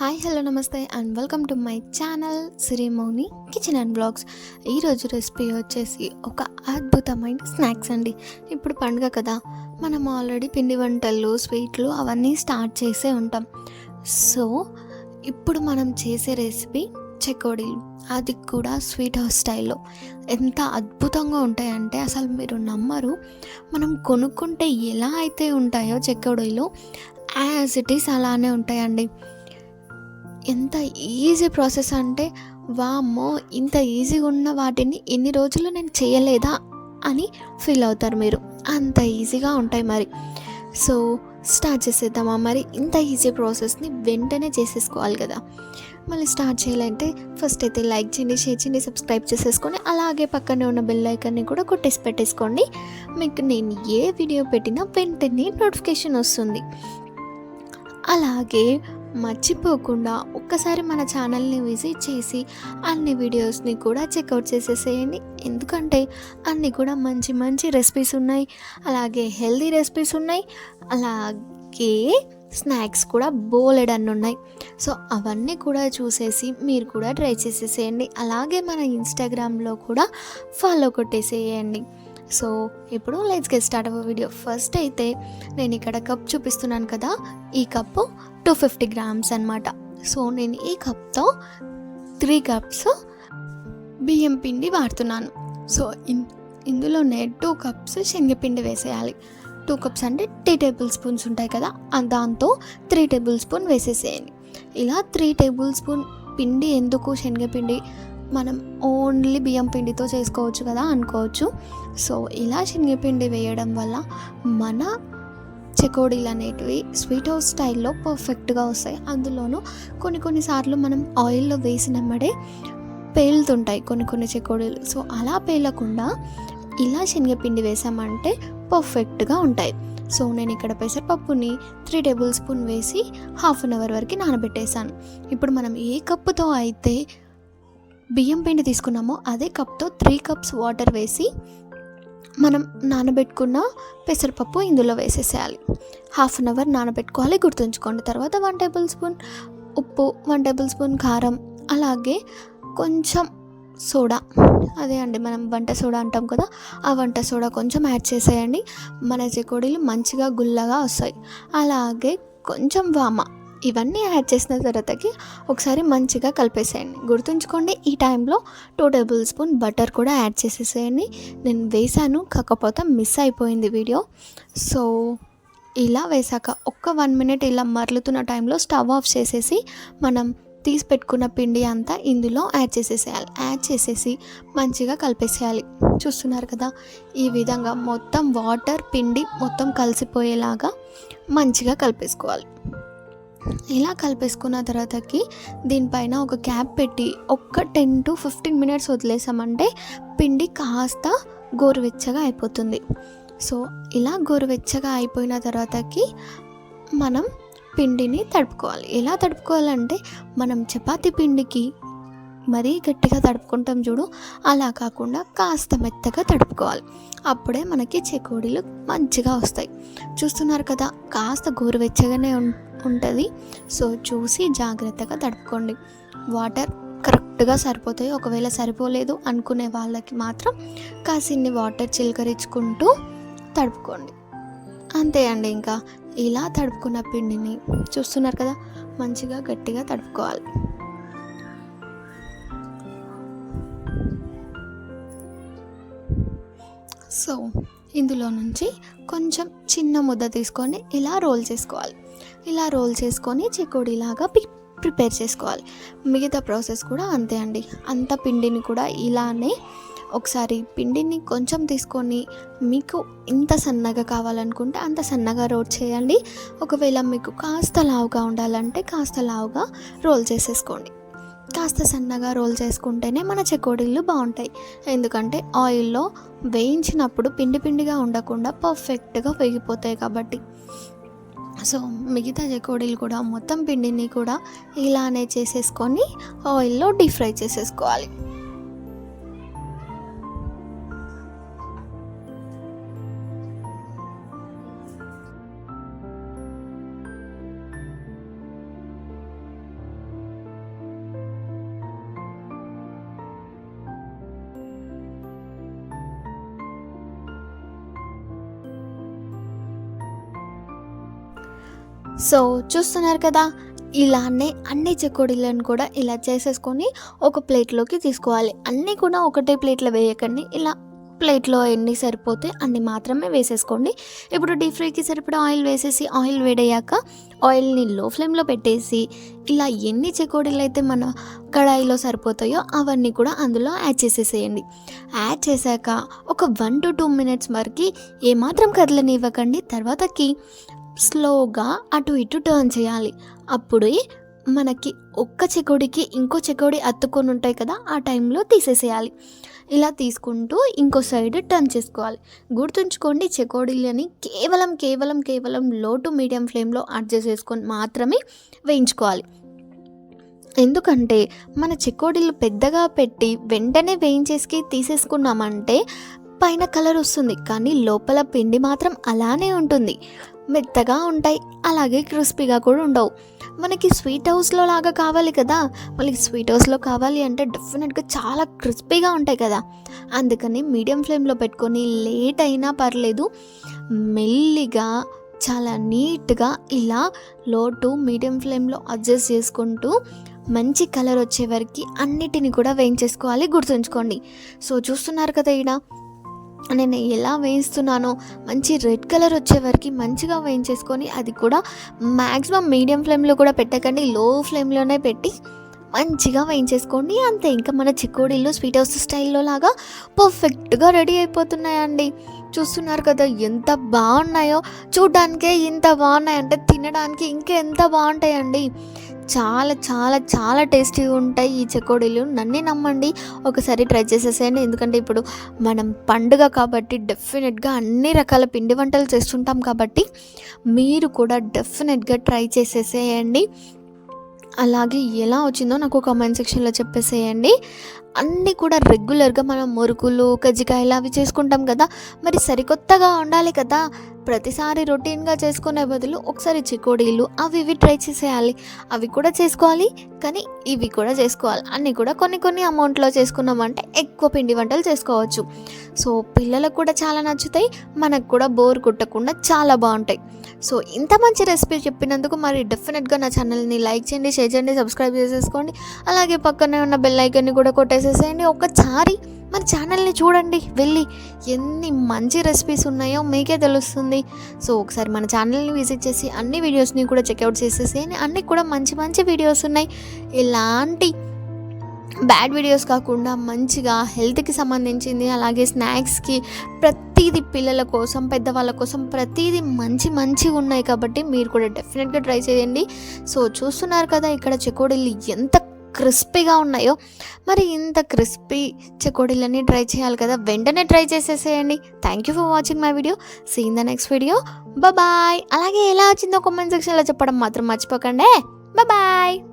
Hi hello నమస్తే and welcome to my channel Sirimouni kitchen and blogs. ఈరోజు recipe వచ్చేసి ఒక అద్భుతమైన స్నాక్స్ అండి. ఇప్పుడు పండుగ కదా మనం ఆల్రెడీ పిండి వంటలు స్వీట్లు అవన్నీ స్టార్ట్ చేసే ఉంటాం. సో ఇప్పుడు మనం చేసే రెసిపీ చెకోడీలు అది కూడా స్వీట్ హౌస్ స్టైల్లో. ఎంత అద్భుతంగా ఉంటాయంటే అసలు మీరు నమ్మరు. మనం కొనుక్కుంటే ఎలా అయితే ఉంటాయో చెక్కడీలు యాజ్ ఇట్ ఈస్ అలానే ఉంటాయండి. ఎంత ఈజీ ప్రాసెస్ అంటే వామ్మో ఇంత ఈజీగా ఉన్న వాటిని ఇన్ని రోజులు నేను చేయలేదా? అని ఫీల్ అవుతారు మీరు. అంత ఈజీగా ఉంటాయి మరి. సో స్టార్ట్ చేసేద్దామా మరి? ఇంత ఈజీ ప్రాసెస్ని వెంటనే చేసేసుకోవాలి కదా. మళ్ళీ స్టార్ట్ చేయాలంటే ఫస్ట్ అయితే లైక్ చేయండి షేర్ చేయండి సబ్స్క్రైబ్ చేసేసుకొని అలాగే పక్కనే ఉన్న బెల్ ఐకాన్ని కూడా కొట్టేసి పెట్టేసుకోండి. మీకు నేను ఏ వీడియో పెట్టినా వెంటనే నోటిఫికేషన్ వస్తుంది. అలాగే మర్చిపోకుండా ఒక్కసారి మన ఛానల్ని విజిట్ చేసి అన్ని వీడియోస్ని కూడా చెక్అవుట్ చేసేసేయండి. ఎందుకంటే అన్నీ కూడా మంచి మంచి రెసిపీస్ ఉన్నాయి. అలాగే హెల్దీ రెసిపీస్ ఉన్నాయి. అలాగే స్నాక్స్ కూడా బోలెడ్ అన్ని ఉన్నాయి. సో అవన్నీ కూడా చూసేసి మీరు కూడా ట్రై చేసేసేయండి. అలాగే మన ఇన్స్టాగ్రామ్లో కూడా ఫాలో కొట్టేసేయండి. సో ఇప్పుడు లెట్స్ గెట్ స్టార్ట్ అవ్వ వీడియో ఫస్ట్ అయితే నేను ఇక్కడ కప్ చూపిస్తున్నాను కదా ఈ కప్పు టూ ఫిఫ్టీ గ్రామ్స్ అనమాట సో నేను ఈ కప్తో త్రీ కప్స్ బియ్యం పిండి వాడుతున్నాను. సో ఇన్ ఇందులోనే టూ కప్స్ శనగపిండి వేసేయాలి. టూ కప్స్ అంటే టీ టేబుల్ స్పూన్స్ ఉంటాయి కదా దాంతో త్రీ టేబుల్ స్పూన్ వేసేసేయండి. ఇలా త్రీ టేబుల్ స్పూన్ పిండి ఎందుకు శనగపిండి? మనం ఓన్లీ బియ్యం పిండితో చేసుకోవచ్చు కదా అనుకోవచ్చు. సో ఇలా శనగపిండి వేయడం వల్ల మన చెకోడీలు అనేటివి స్వీట్ హౌస్ స్టైల్లో పర్ఫెక్ట్గా వస్తాయి. అందులోనూ కొన్ని కొన్నిసార్లు మనం ఆయిల్లో వేసినమ్మడే పేలుతుంటాయి కొన్ని కొన్ని చెకోడీలు. సో అలా పేలకుండా ఇలా శనగపిండి వేసామంటే పర్ఫెక్ట్గా ఉంటాయి. సో నేను ఇక్కడ పెసరపప్పుని త్రీ టేబుల్ స్పూన్ వేసి హాఫ్ అన్ అవర్ వరకు నానబెట్టేశాను. ఇప్పుడు మనం ఏ కప్పుతో అయితే బియ్యం పిండి తీసుకున్నామో. అదే కప్తో త్రీ కప్స్ వాటర్ వేసి మనం నానబెట్టుకున్న పెసరపప్పు ఇందులో వేసేసేయాలి. హాఫ్ అన్ అవర్ నానబెట్టుకోవాలి. గుర్తుంచుకోండి. తర్వాత వన్ టేబుల్ స్పూన్ ఉప్పు వన్ టేబుల్ స్పూన్ కారం అలాగే కొంచెం సోడా. అదే అండి మనం వంట సోడా అంటాం కదా ఆ వంట సోడా కొంచెం యాడ్ చేసేయండి. మన చెకోడీలు మంచిగా గుల్లగా వస్తాయి. అలాగే కొంచెం వామ. ఇవన్నీ యాడ్ చేసిన తర్వాతకి ఒకసారి మంచిగా కలిపేసేయండి. గుర్తుంచుకోండి ఈ టైంలో టూ టేబుల్ స్పూన్ బటర్ కూడా యాడ్ చేసేసేయండి. నేను వేసాను కాకపోతే మిస్ అయిపోయింది వీడియో. సో ఇలా వేసాక ఒక్క వన్ మినిట్ ఇలా మరలుతున్న టైంలో స్టవ్ ఆఫ్ చేసేసి మనం తీసి పెట్టుకున్న పిండి అంతా ఇందులో యాడ్ చేసేసేయాలి. యాడ్ చేసేసి మంచిగా కలిపేసేయాలి. చూస్తున్నారు కదా ఈ విధంగా మొత్తం వాటర్ పిండి మొత్తం కలిసిపోయేలాగా మంచిగా కలిపేసుకోవాలి. ఇలా కలిపేసుకున్న తర్వాతకి దీనిపైన ఒక క్యాప్ పెట్టి ఒక్క టెన్ టు ఫిఫ్టీన్ మినిట్స్ వదిలేసామంటే పిండి కాస్త గోరువెచ్చగా అయిపోతుంది. సో ఇలా గోరువెచ్చగా అయిపోయిన తర్వాతకి మనం పిండిని తడుపుకోవాలి. ఎలా తడుపుకోవాలంటే మనం చపాతీ పిండికి మరీ గట్టిగా తడుపుకుంటాం చూడు అలా కాకుండా కాస్త మెత్తగా తడుపుకోవాలి. అప్పుడే మనకి చెకోడీలు మంచిగా వస్తాయి. చూస్తున్నారు కదా కాస్త గోరువెచ్చగానే ఉం ఉంటుంది. సో చూసి జాగ్రత్తగా తడుపుకోండి. వాటర్ కరెక్ట్గా సరిపోతాయి? ఒకవేళ సరిపోలేదు అనుకునే వాళ్ళకి మాత్రం కాసిన్ని వాటర్ చిలకరించుకుంటూ తడుపుకోండి. అంతే అండి ఇంకా. ఇలా తడుపుకున్న పిండిని చూస్తున్నారు కదా? మంచిగా గట్టిగా తడుపుకోవాలి. సో ఇందులో నుంచి కొంచెం చిన్న ముద్ద తీసుకొని ఇలా రోల్ చేసుకోవాలి. ఇలా రోల్ చేసుకొని చెకోడీలాగా పి ప్రిపేర్ చేసుకోవాలి. మిగతా ప్రాసెస్ కూడా అంతే అండి. అంత పిండిని కూడా ఇలానే ఒకసారి పిండిని కొంచెం తీసుకొని మీకు ఇంత సన్నగా కావాలనుకుంటే అంత సన్నగా రోల్ చేయండి. ఒకవేళ మీకు కాస్త లావుగా ఉండాలంటే కాస్త లావుగా రోల్ చేసేసుకోండి. కాస్త సన్నగా రోల్ చేసుకుంటేనే మన చెకోడీలు బాగుంటాయి. ఎందుకంటే ఆయిల్లో వేయించినప్పుడు పిండి పిండిగా ఉండకుండా పర్ఫెక్ట్గా వేగిపోతాయి కాబట్టి. సో మిగతా చెకోడీలు కూడా మొత్తం పిండిని కూడా ఇలానే చేసేసుకొని ఆయిల్లో డీప్ ఫ్రై చేసేసుకోవాలి. సో చూస్తున్నారు కదా ఇలానే అన్ని చెకోడీలను కూడా ఇలా చేసేసుకొని ఒక ప్లేట్లోకి తీసుకోవాలి. అన్నీ కూడా ఒకటే ప్లేట్లో వేయకండి. ఇలా ప్లేట్లో ఎన్ని సరిపోతే అన్ని మాత్రమే వేసేసుకోండి. ఇప్పుడు డీప్ ఫ్రైకి సరిపడా ఆయిల్ వేసేసి ఆయిల్ వేడయ్యాక ఆయిల్ని లో ఫ్లేమ్లో పెట్టేసి ఇలా ఎన్ని చెకోడీలు అయితే మన కడాయిలో సరిపోతాయో అవన్నీ కూడా అందులో యాడ్ చేసేసేయండి. యాడ్ చేశాక ఒక వన్ టు టూ మినిట్స్ వరకు ఏమాత్రం కదలనివ్వకండి. తర్వాతకి స్లోగా అటు ఇటు టర్న్ చేయాలి. అప్పుడే మనకి ఒక్క చెకోడికి ఇంకో చెకోడి అత్తుకొని ఉంటాయి కదా ఆ టైంలో తీసేసేయాలి. ఇలా తీసుకుంటూ ఇంకో సైడ్ టర్న్ చేసుకోవాలి. గుర్తుంచుకోండి చెకోడీలని కేవలం కేవలం కేవలం లో టు మీడియం ఫ్లేమ్లో అడ్జస్ట్ చేసుకొని మాత్రమే వేయించుకోవాలి. ఎందుకంటే మన చెకోడీలు పెద్దగా పెట్టి వెంటనే వేయించేసి తీసేసుకున్నామంటే పైన కలర్ వస్తుంది. కానీ లోపల పిండి మాత్రం అలానే ఉంటుంది. మెత్తగా ఉంటాయి. అలాగే క్రిస్పీగా కూడా ఉండవు. మనకి స్వీట్ హౌస్లో లాగా కావాలి కదా. మళ్ళీ స్వీట్ హౌస్లో కావాలి అంటే డెఫినెట్గా చాలా క్రిస్పీగా ఉంటాయి కదా. అందుకని మీడియం ఫ్లేమ్లో పెట్టుకొని లేట్ అయినా పర్లేదు. మెల్లిగా చాలా నీట్గా ఇలా లో టు మీడియం ఫ్లేమ్లో అడ్జస్ట్ చేసుకుంటూ మంచి కలర్ వచ్చే వరకు అన్నిటిని కూడా వేయించేసుకోవాలి. గుర్తుంచుకోండి. సో చూస్తున్నారు కదా ఈడ. నేను ఎలా వేయిస్తున్నానో మంచి రెడ్ కలర్ వచ్చే వరకు మంచిగా వేయించేసుకొని అది కూడా మ్యాక్సిమం మీడియం ఫ్లేమ్లో కూడా పెట్టకండి లో ఫ్లేమ్లోనే పెట్టి మంచిగా వేయించేసుకోండి. అంతే ఇంకా మన చిక్కోడీలు స్వీట్ హౌస్ స్టైల్లో లాగా పర్ఫెక్ట్గా రెడీ అయిపోతున్నాయండి. చూస్తున్నారు కదా ఎంత బాగున్నాయో. చూడ్డానికే ఇంత బాగున్నాయంటే తినడానికి ఇంకా ఎంత బాగుంటాయండి. చాలా చాలా చాలా టేస్టీగా ఉంటాయి ఈ చెకోడీలు. నన్నే నమ్మండి. ఒకసారి ట్రై చేసేసేయండి. ఎందుకంటే ఇప్పుడు మనం పండుగ కాబట్టి డెఫినెట్గా అన్ని రకాల పిండి వంటలు చేస్తుంటాం కాబట్టి మీరు కూడా డెఫినెట్గా ట్రై చేసేసేయండి. అలాగే ఎలా వచ్చిందో నాకు కామెంట్ సెక్షన్లో చెప్పేసేయండి. అన్నీ కూడా రెగ్యులర్గా మనం మురుకులు కజ్జికాయలు అవి చేసుకుంటాం కదా. మరి సరికొత్తగా ఉండాలి కదా. ప్రతిసారి రొటీన్గా చేసుకునే బదులు ఒకసారి చికోడీలు అవి ఇవి ట్రై చేసేయాలి. అవి కూడా చేసుకోవాలి కానీ ఇవి కూడా చేసుకోవాలి. అన్నీ కూడా కొన్ని కొన్ని అమౌంట్లో చేసుకున్నామంటే ఎక్కువ పిండి వంటలు చేసుకోవచ్చు. సో పిల్లలకు కూడా చాలా నచ్చుతాయి. మనకు కూడా బోర్ కుట్టకుండా చాలా బాగుంటాయి. సో ఇంత మంచి రెసిపీ చెప్పినందుకు మరి డెఫినెట్గా నా ఛానల్ని లైక్ చేయండి షేర్ చేయండి సబ్స్క్రైబ్ చేసేసుకోండి. అలాగే పక్కనే ఉన్న బెల్ ఐకన్ని కూడా కొట్టేసేసేయండి. ఒకసారి మన ఛానల్ని చూడండి వెళ్ళి ఎన్ని మంచి రెసిపీస్ ఉన్నాయో మీకే తెలుస్తుంది. సో ఒకసారి మన ఛానల్ని విజిట్ చేసి అన్ని వీడియోస్ని కూడా చెక్అవుట్ చేసేసేయండి. అన్ని కూడా మంచి మంచి వీడియోస్ ఉన్నాయి. ఎలాంటి బ్యాడ్ వీడియోస్ కాకుండా మంచిగా హెల్త్కి సంబంధించింది అలాగే స్నాక్స్కి ప్రతిదీ పిల్లల కోసం పెద్దవాళ్ళ కోసం ప్రతిదీ మంచి మంచిగా ఉన్నాయి కాబట్టి మీరు కూడా డెఫినెట్గా ట్రై చేయండి. సో చూస్తున్నారు కదా ఇక్కడ చెకోడీలు ఎంత క్రిస్పీగా ఉన్నాయో. మరి ఇంత క్రిస్పీ చెకోడీలన్నీ ట్రై చేయాలి కదా వెంటనే ట్రై చేసేసేయండి. Thank you for watching my video seen the next video bye అలాగే ఎలా వచ్చిందో కామెంట్ సెక్షన్లో చెప్పడం మాత్రం మర్చిపోకండి. బాయ్